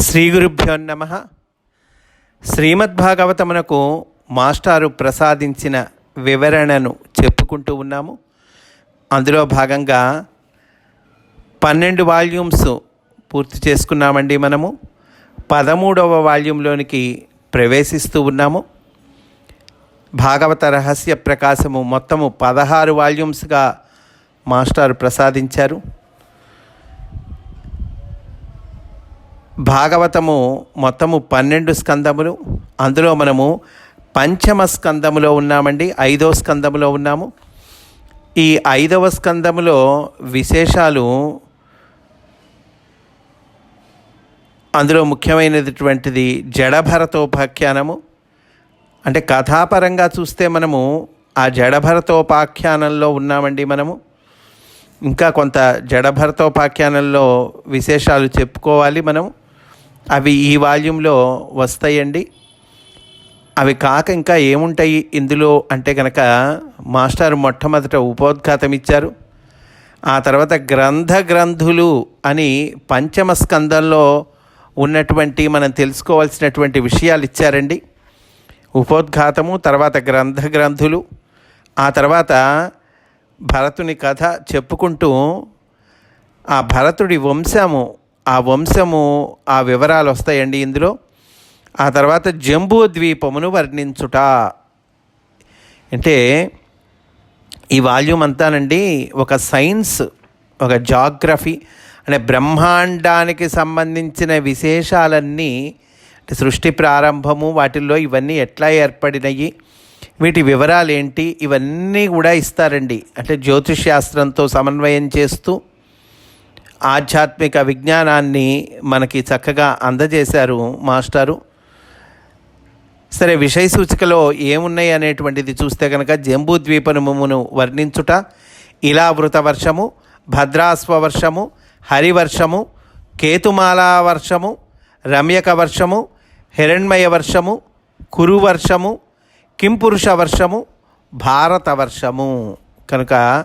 శ్రీ గురుభ్యో నమ. శ్రీమద్భాగవతమునకు మాస్టారు ప్రసాదించిన వివరణను చెప్పుకుంటూ ఉన్నాము. అందులో భాగంగా పన్నెండు వాల్యూమ్స్ పూర్తి చేసుకున్నామండి మనము. పదమూడవ వాల్యూంలోనికి ప్రవేశిస్తూ ఉన్నాము. భాగవత రహస్య ప్రకాశము మొత్తము పదహారు వాల్యూమ్స్గా మాస్టారు ప్రసాదించారు. భాగవతము మొత్తము పన్నెండు స్కందములు. అందులో మనము పంచమ స్కందములో ఉన్నామండి ఐదో స్కందములో ఉన్నాము. ఈ ఐదవ స్కందములో విశేషాలు అందులో ముఖ్యమైనటువంటిది జడభరతోపాఖ్యానము. అంటే కథాపరంగా చూస్తే మనము ఆ జడభరతోపాఖ్యానంలో ఉన్నామండి మనము. ఇంకా కొంత జడభరతోపాఖ్యానంలో విశేషాలు చెప్పుకోవాలి మనం అవి ఈ వాల్యూంలో వస్తాయండి. అవి కాక ఇంకా ఏముంటాయి ఇందులో అంటే కనుక మాస్టర్ మొట్టమొదట ఉపోద్ఘాతం ఇచ్చారు. ఆ తర్వాత గ్రంథ గ్రంథులు అని పంచమ స్కందంలో ఉన్నటువంటి మనం తెలుసుకోవాల్సినటువంటి విషయాలు ఇచ్చారండి. ఉపోద్ఘాతము తర్వాత గ్రంథ గ్రంథులు ఆ తర్వాత భరతుని కథ చెప్పుకుంటూ ఆ భరతుడి వంశము ఆ వంశము ఆ వివరాలు వస్తాయండి ఇందులో. ఆ తర్వాత జంబూ ద్వీపమును వర్ణించుట. అంటే ఈ వాల్యూమ్ అంతానండి ఒక సైన్స్ ఒక జాగ్రఫీ అంటే బ్రహ్మాండానికి సంబంధించిన విశేషాలన్నీ అంటే సృష్టి ప్రారంభము వాటిల్లో ఇవన్నీ ఎట్లా ఏర్పడినాయి వీటి వివరాలు ఏంటి ఇవన్నీ కూడా ఇస్తారండి. అంటే జ్యోతిష్ శాస్త్రంతో సమన్వయం చేస్తూ ఆధ్యాత్మిక విజ్ఞానాన్ని మనకి చక్కగా అందజేశారు మాస్టారు. సరే విషయ సూచికలో ఏమున్నాయి అనేటువంటిది చూస్తే కనుక జంబూ ద్వీపనమును వర్ణించుట ఇలావృత వర్షము భద్రాస్వ వర్షము హరివర్షము కేతుమాలా వర్షము రమ్యక వర్షము హిరణ్మయ వర్షము కురు వర్షము కింపురుష వర్షము భారత వర్షము. కనుక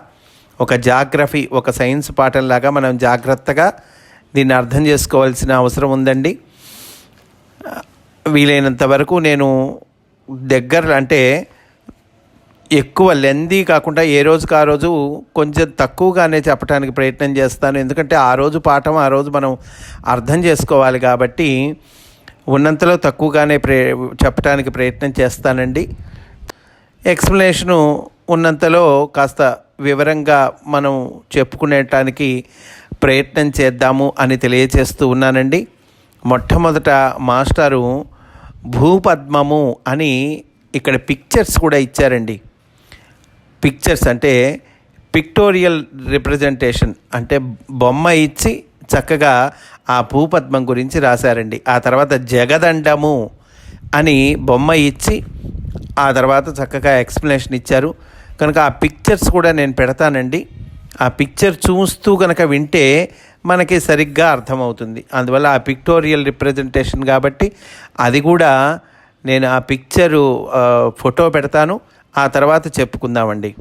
ఒక జాగ్రఫీ ఒక సైన్స్ పాఠంలాగా మనం జాగ్రత్తగా దీన్ని అర్థం చేసుకోవాల్సిన అవసరం ఉందండి. వీలైనంత వరకు నేను దగ్గర అంటే ఎక్కువ లెందీ కాకుండా ఏ రోజుకి ఆ రోజు కొంచెం తక్కువగానే చెప్పడానికి ప్రయత్నం చేస్తాను. ఎందుకంటే ఆ రోజు పాఠం ఆ రోజు మనం అర్థం చేసుకోవాలి కాబట్టి ఉన్నంతలో తక్కువగానే ప్రే చెప్పడానికి ప్రయత్నం చేస్తానండి. ఎక్స్ప్లెనేషను ఉన్నంతలో కాస్త వివరంగా మనం చెప్పుకునేటానికి ప్రయత్నం చేద్దాము అని తెలియచేస్తూ ఉన్నానండి. మొట్టమొదట మాస్టారు భూపద్మము అని ఇక్కడ పిక్చర్స్ కూడా ఇచ్చారండి. పిక్చర్స్ అంటే పిక్టోరియల్ రిప్రజెంటేషన్ అంటే బొమ్మ ఇచ్చి చక్కగా ఆ భూపద్మం గురించి రాశారండి. ఆ తర్వాత జగదండము అని బొమ్మ ఇచ్చి ఆ తర్వాత చక్కగా ఎక్స్ప్లెనేషన్ ఇచ్చారు. కనుక ఆ పిక్చర్స్ కూడా నేను పెడతానండి. ఆ పిక్చర్ చూస్తూ కనుక వింటే మనకి సరిగ్గా అర్థమవుతుంది. అందువల్ల ఆ పిక్టోరియల్ రిప్రజెంటేషన్ కాబట్టి అది కూడా నేను ఆ పిక్చరు ఫోటో పెడతాను. ఆ తర్వాత చెప్పుకుందామండి.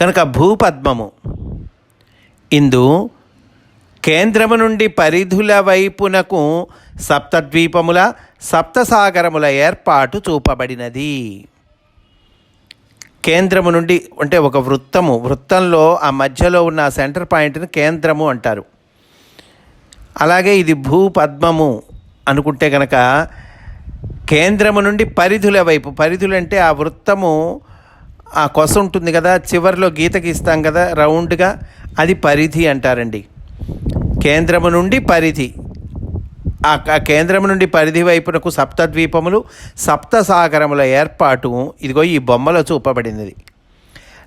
కనుక భూపద్మము. ఇందు కేంద్రము నుండి పరిధుల వైపునకు సప్తద్వీపముల సప్తసాగరముల ఏర్పాటు చూపబడినది. కేంద్రము నుండి అంటే ఒక వృత్తము వృత్తంలో ఆ మధ్యలో ఉన్న సెంటర్ పాయింట్ని కేంద్రము అంటారు. అలాగే ఇది భూపద్మము అనుకుంటే కనుక కేంద్రము నుండి పరిధుల వైపు పరిధులు అంటే ఆ వృత్తము ఆ కొస ఉంటుంది కదా చివరిలో గీత గీస్తాం కదా రౌండ్గా అది పరిధి అంటారండి. కేంద్రము నుండి పరిధి ఆ కేంద్రం నుండి పరిధి వైపునకు సప్తద్వీపములు సప్తసాగరముల ఏర్పాటు ఇదిగో ఈ బొమ్మలో చూపబడినది.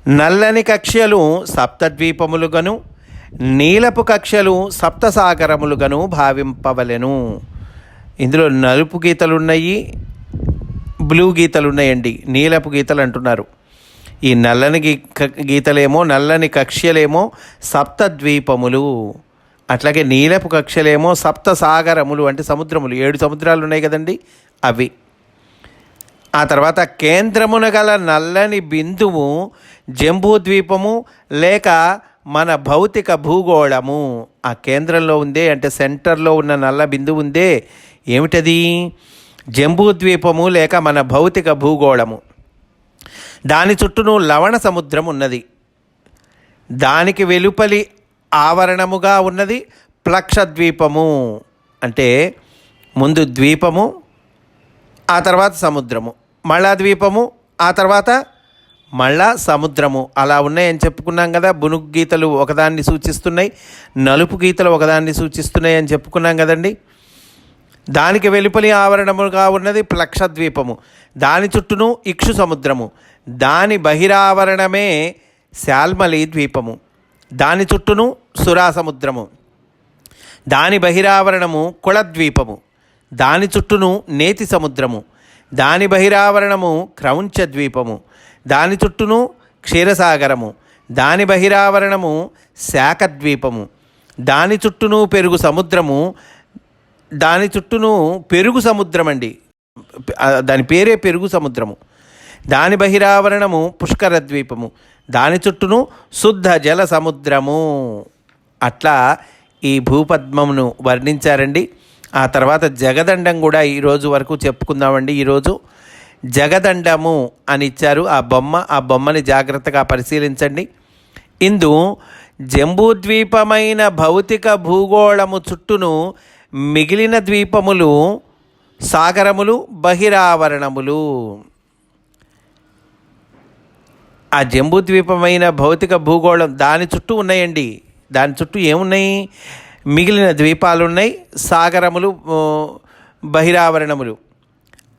నల్లని కక్ష్యలు సప్తద్వీపములుగను నీలపు కక్ష్యలు సప్తసాగరములుగను భావింపవలెను. ఇందులో నలుపు గీతలు ఉన్నాయి బ్లూ గీతలు ఉన్నాయండి నీలపు గీతలు అంటున్నారు ఈ నల్లని గీ గీతలేమో నల్లని కక్ష్యలేమో సప్తద్వీపములు. అట్లాగే నీలపు కక్షలేమో సప్త సాగరములు అంటే సముద్రములు. ఏడు సముద్రాలు ఉన్నాయి కదండి? అవి. ఆ తర్వాత కేంద్రమున గల నల్లని బిందువు జంబూద్వీపము లేక మన భౌతిక భూగోళము. ఆ కేంద్రంలో ఉందే అంటే సెంటర్లో ఉన్న నల్ల బిందువు ఉందే. ఏమిటది? జంబూద్వీపము లేక మన భౌతిక భూగోళము. దాని చుట్టూను లవణ సముద్రం ఉన్నది దానికి వెలుపలి ఆవరణముగా ఉన్నది ప్లక్ష ద్వీపము అంటే ముందు ద్వీపము ఆ తర్వాత సముద్రము. మళ్ళా ద్వీపము ఆ తర్వాత మళ్ళా సముద్రము. అలా ఉన్నాయని చెప్పుకున్నాం కదా బునుగు గీతలు ఒకదాన్ని సూచిస్తున్నాయి నలుపు గీతలు ఒకదాన్ని సూచిస్తున్నాయి అని చెప్పుకున్నాం కదండి. దానికి వెలుపలి ఆవరణముగా ఉన్నది ప్లక్ష ద్వీపము దాని చుట్టూను ఇక్షు సముద్రము. దాని బహిరావరణమే శాల్మలి ద్వీపము. దాని చుట్టూను సురా సముద్రము దాని బహిరావరణము కుళద్వీపము దాని చుట్టూను నేతి సముద్రము. దాని బహిరావరణము క్రౌంచ ద్వీపము. దాని చుట్టూను క్షీరసాగరము. దాని బహిరావరణము శాఖద్వీపము. దాని చుట్టూను పెరుగు సముద్రము. దాని చుట్టూను పెరుగు సముద్రం అండి దాని పేరే పెరుగు సముద్రము. దాని బహిరావరణము పుష్కర ద్వీపము. దాని చుట్టూను శుద్ధ జల సముద్రము. అట్లా ఈ భూపద్మమును వర్ణించారండి. ఆ తర్వాత జగదండం కూడా ఈరోజు వరకు చెప్పుకుందామండి. ఈరోజు జగదండము అని ఇచ్చారు. ఆ బొమ్మ ఆ బొమ్మని జాగ్రత్తగా పరిశీలించండి. ఇందు జంబూద్వీపమైన భౌతిక భూగోళము చుట్టూను మిగిలిన ద్వీపములు సాగరములు బహిరావరణములు. ఆ జంబూద్వీపమైన భౌతిక భూగోళం దాని చుట్టూ ఉన్నాయండి. దాని చుట్టూ ఏమున్నాయి? మిగిలిన ద్వీపాలు ఉన్నాయి సాగరములు బహిరావరణములు.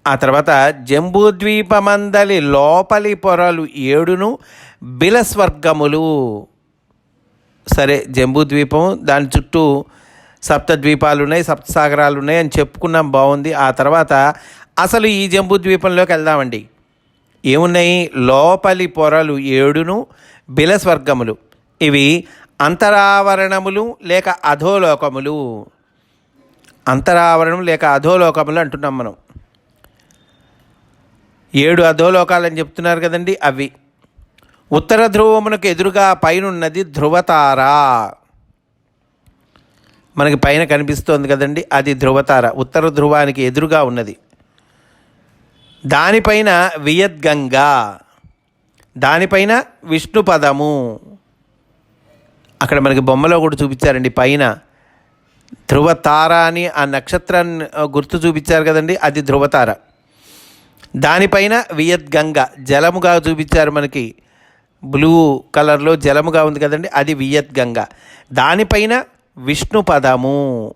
ఆ తర్వాత జంబూద్వీపమందలి లోపలి పొరలు ఏడును బిలస్వర్గములు. సరే జంబూద్వీపం దాని చుట్టూ సప్త ద్వీపాలు ఉన్నాయి సప్త సాగరాలు ఉన్నాయి అని చెప్పుకున్నాం బాగుంది ఆ తర్వాత అసలు ఈ జంబూద్వీపంలోకి వెళ్దామండి. ఏమున్నాయి? లోపలి పొరలు ఏడును బిలస్వర్గములు. ఇవి అంతరావరణములు లేక అధోలోకములు. అంతరావరణం లేక అధోలోకములు అంటున్నాం మనం. ఏడు అధోలోకాలని చెప్తున్నారు కదండి అవి. ఉత్తర ధ్రువమునకు ఎదురుగా పైనున్నది ధ్రువతార. మనకి పైన కనిపిస్తోంది కదండి అది ధ్రువతార. ఉత్తర ధ్రువానికి ఎదురుగా ఉన్నది. దానిపైన వియద్గంగా దానిపైన విష్ణు పదము. అక్కడ మనకి బొమ్మలో కూడా చూపించారండి పైన. ధ్రువతార అని ఆ నక్షత్రాన్ని గుర్తు చూపించారు కదండి అది ధ్రువతార. దానిపైన వియద్గంగ జలముగా చూపించారు మనకి. బ్లూ కలర్లో జలముగా ఉంది కదండి అది వియద్గంగ. దానిపైన విష్ణు పదము.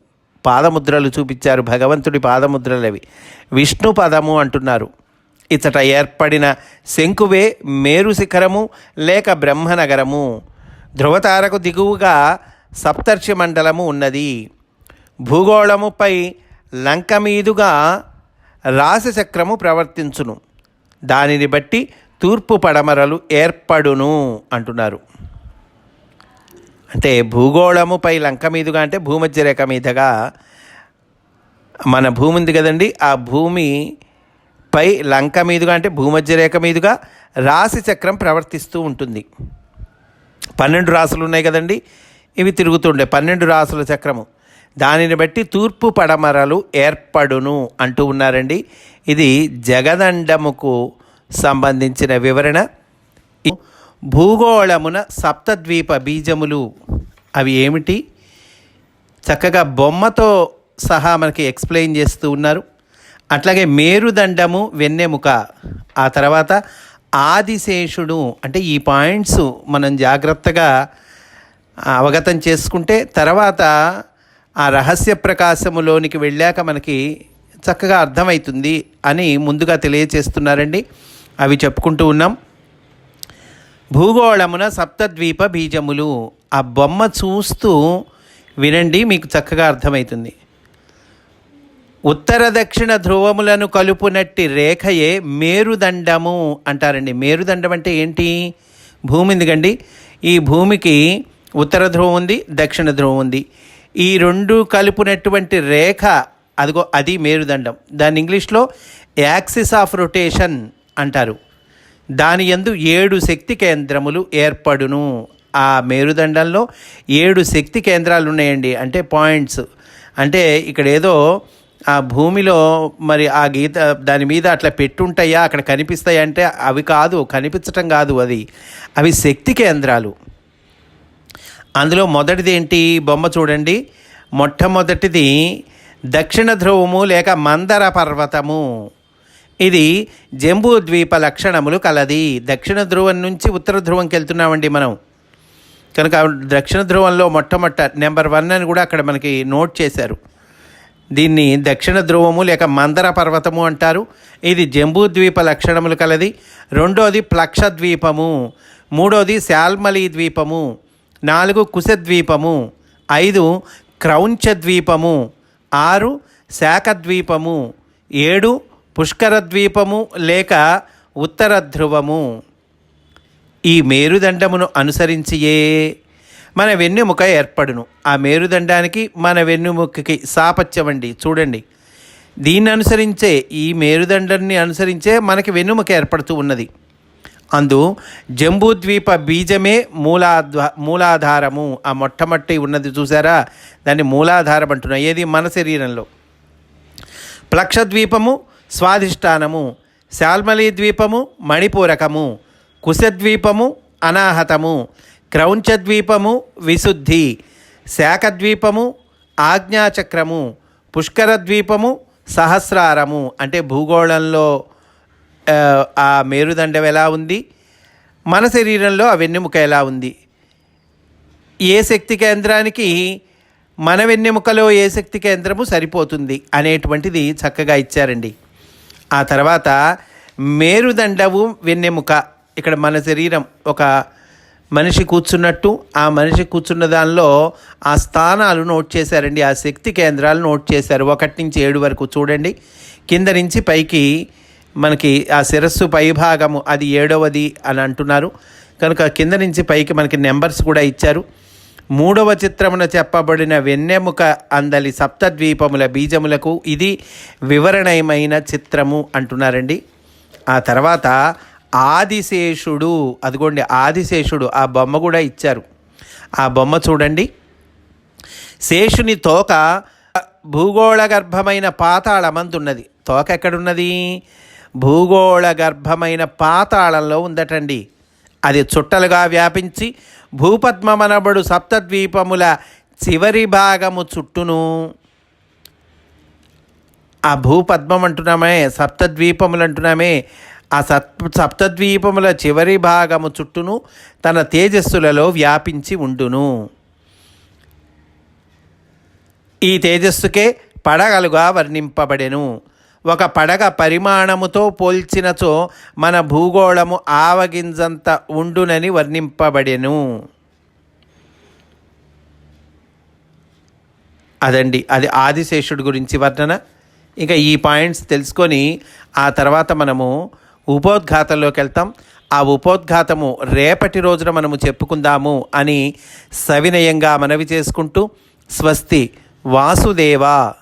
పాదముద్రలు చూపించారు భగవంతుడి పాదముద్రలవి. విష్ణు పదము అంటున్నారు. ఇతట ఏర్పడిన శంకువే మేరు శిఖరము లేక బ్రహ్మనగరము. ధ్రువతారకు దిగువగా సప్తర్షి మండలము ఉన్నది. భూగోళముపై లంక మీదుగా రాశిచక్రము ప్రవర్తించును. దానిని బట్టి తూర్పు పడమరలు ఏర్పడును అంటున్నారు. అంటే భూగోళముపై లంక మీదుగా అంటే భూమధ్య రేఖ మీదుగా మన భూమి ఉంది కదండి ఆ భూమి పై లంక మీదుగా అంటే భూమధ్య రేఖ మీదుగా రాశి చక్రం ప్రవర్తిస్తూ ఉంటుంది. పన్నెండు రాసులు ఉన్నాయి కదండి ఇవి తిరుగుతుండే పన్నెండు రాసుల చక్రము. దానిని బట్టి తూర్పు పడమరలు ఏర్పడును అంటూ ఉన్నారండి. ఇది జగదండముకు సంబంధించిన వివరణ. భూగోళమున సప్తద్వీప బీజములు అవి ఏమిటి? చక్కగా బొమ్మతో సహా మనకి ఎక్స్ప్లెయిన్ చేస్తూ ఉన్నారు. అట్లాగే మేరుదండము వెన్నెముక. ఆ తర్వాత ఆదిశేషుడు అంటే ఈ పాయింట్స్ మనం జాగ్రత్తగా అవగతం చేసుకుంటే తర్వాత ఆ రహస్య ప్రకాశములోనికి వెళ్ళాక మనకి చక్కగా అర్థమవుతుంది అని ముందుగా తెలియచేస్తున్నారండి. అవి చెప్పుకుంటూ ఉన్నాం. భూగోళమున సప్తద్వీప బీజములు. ఆ బొమ్మ చూస్తూ వినండి మీకు చక్కగా అర్థమవుతుంది ఉత్తర దక్షిణ ధ్రువములను కలుపునట్టి రేఖయే మేరుదండము అంటారండి. మేరుదండం అంటే ఏంటి? భూమి ఎందుకండి? ఈ భూమికి ఉత్తర ధ్రువం ఉంది దక్షిణ ధ్రువం ఉంది. ఈ రెండు కలుపునటువంటి రేఖ అదిగో అది మేరుదండం. దాన్ని ఇంగ్లీష్లో యాక్సిస్ ఆఫ్ రొటేషన్ అంటారు. దాని యందు ఏడు శక్తి కేంద్రములు ఏర్పడును. ఆ మేరుదండంలో ఏడు శక్తి కేంద్రాలు ఉన్నాయండి. అంటే పాయింట్స్. అంటే ఇక్కడ ఏదో ఆ భూమిలో మరి ఆ గీత దాని మీద అట్లా పెట్టుంటాయా అక్కడ కనిపిస్తాయంటే అవి కాదు కనిపించటం కాదు అది. అవి శక్తి కేంద్రాలు. అందులో మొదటిది ఏంటి బొమ్మ చూడండి. మొట్టమొదటిది దక్షిణ ధ్రువము లేక మందర పర్వతము. ఇది జంబూ ద్వీప లక్షణములు కలది. దక్షిణ ధ్రువం నుంచి ఉత్తర ధ్రువంకి వెళ్తున్నామండి మనం. కనుక దక్షిణ ధ్రువంలో మొట్టమొదట నెంబర్ వన్ అని కూడా అక్కడ మనకి నోట్ చేశారు. దీన్ని దక్షిణ ధ్రువము లేక మందర పర్వతము అంటారు. ఇది జంబూ ద్వీప లక్షణములు కలది. రెండోది ప్లక్ష ద్వీపము. మూడోది శాల్మలి ద్వీపము. నాలుగు కుశ ద్వీపము. ఐదు క్రౌంచ ద్వీపము. ఆరు శాఖ ద్వీపము. ఏడు పుష్కర ద్వీపము లేక ఉత్తర ధ్రువము ఈ మేరుదండమును అనుసరించియే మన వెన్నెముక ఏర్పడును. ఆ మేరుదండానికి మన వెన్నెముకకి సాపత్యమండి. చూడండి. దీన్ని అనుసరించే ఈ మేరుదండాన్ని అనుసరించే మనకి వెన్నెముక ఏర్పడుతూ ఉన్నది. అందు జంబూద్వీప బీజమే మూలాధ్వ మూలాధారము. ఆ మొట్టమొట్టి ఉన్నది చూసారా? దాన్ని మూలాధారం అంటున్నాం ఏది? మన శరీరంలో. ప్లక్షద్వీపము స్వాధిష్టానము శాల్మలి ద్వీపము మణిపూరకము కుశద్వీపము అనాహతము క్రౌంచద్వీపము విశుద్ధి శాఖద్వీపము ఆజ్ఞాచక్రము పుష్కర ద్వీపము సహస్రారము. అంటే భూగోళంలో ఆ, ఆ మేరుదండం ఎలా ఉంది? మన శరీరంలో ఆ వెన్నెముక ఎలా ఉంది? ఏ శక్తి కేంద్రానికి మన వెన్నెముకలో ఏ శక్తి కేంద్రము సరిపోతుంది అనేటువంటిది చక్కగా ఇచ్చారండి. ఆ తర్వాత మేరుదండవు వెన్నెముక. ఇక్కడ మన శరీరం ఒక మనిషి కూర్చున్నట్టు ఆ మనిషి కూర్చున్న దానిలో ఆ స్థానాలు నోట్ చేశారండి. ఆ శక్తి కేంద్రాలు నోట్ చేశారు. ఒకటి నుంచి ఏడు వరకు చూడండి. కింద నుంచి పైకి మనకి ఆ శిరస్సు పైభాగము అది ఏడవది అని అంటున్నారు. కనుక కింద నుంచి పైకి మనకి నెంబర్స్ కూడా ఇచ్చారు. మూడవ చిత్రమున చెప్పబడిన వెన్నెముక అందలి సప్తద్వీపముల బీజములకు ఇది వివరణమైన చిత్రము అంటున్నారండి. ఆ తర్వాత ఆదిశేషుడు అదిగోండి ఆదిశేషుడు ఆ బొమ్మ కూడా ఇచ్చారు. ఆ బొమ్మ చూడండి. శేషుని తోక భూగోళ గర్భమైన పాతాళమందున్నది తోక ఎక్కడున్నది? భూగోళ గర్భమైన పాతాళంలో ఉందటండి. అది చుట్టలుగా వ్యాపించి భూపద్మమనబడు సప్తద్వీపముల చివరి భాగము చుట్టూను. ఆ భూపద్మం అంటున్నామే సప్తద్వీపములు అంటున్నామే ఆ సప్ సప్తద్వీపముల చివరి భాగము చుట్టూను తన తేజస్సులలో వ్యాపించి ఉండును. ఈ తేజస్సుకే పడగలుగా వర్ణింపబడెను. ఒక పడగ పరిమాణముతో పోల్చినచో మన భూగోళము ఆవగింజంత ఉండునని వర్ణింపబడెను. అదండి అది ఆదిశేషుడి గురించి వర్ణన. ఇంకా ఈ పాయింట్స్ తెలుసుకొని ఆ తర్వాత మనము ఉపోద్ఘాతంలోకి వెళ్తాం ఆ ఉపోద్ఘాతము రేపటి రోజున మనము చెప్పుకుందాము అని సవినయంగా మనవి చేసుకుంటూ స్వస్తి వాసుదేవా.